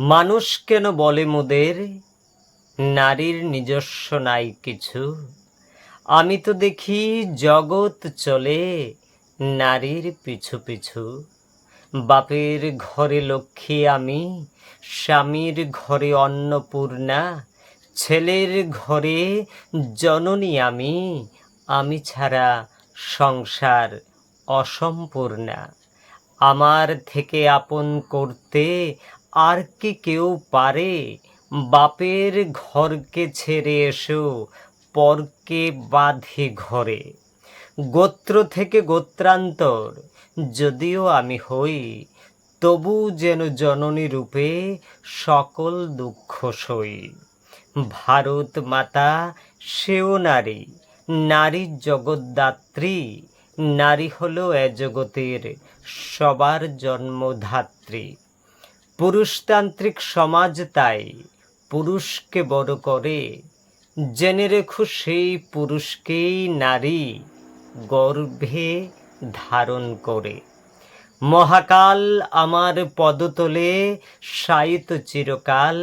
মানুষ কেন বলে মোদের? নারীর নিজস্ব নাই কিছু। আমি তো দেখি জগৎ চলে নারীর পিছু পিছু। বাপের ঘরে লক্ষ্মী আমি, স্বামীর ঘরে অন্নপূর্ণা, ছেলের ঘরে জননী আমি আমি ছাড়া সংসার অসম্পূর্ণা। আমার থেকে আপন করতে আর কি কেউ পারে? বাপের ঘরকে ছেড়ে এসো, পরকে বাঁধে ঘরে। গোত্র থেকে গোত্রান্তর, যদিও আমি হই, তবু যেন জননী রূপে সকল দুঃখ সই। ভারত মাতা, সেও নারী নারী জগদ্ধাত্রী, নারী হলো এ জগতের সবার জন্মধাত্রী। পুরুষতান্ত্রিক সমাজ তাই পুরুষকে বড় করে। জেনে রেখো সেই পুরুষকেই নারী গর্ভে ধারণ করে। মহাকাল আমার পদতলে সায়িত চিরকাল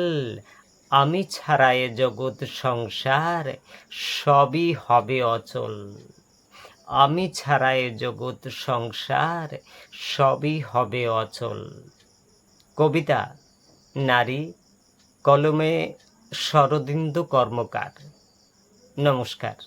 আমি ছাড়া এ জগৎ সংসার, সবই হবে অচল। আমি ছাড়া এ জগৎ সংসার, সবই হবে অচল। কবিতা নারী কলমে শরদিন্দু কর্মকার। নমস্কার।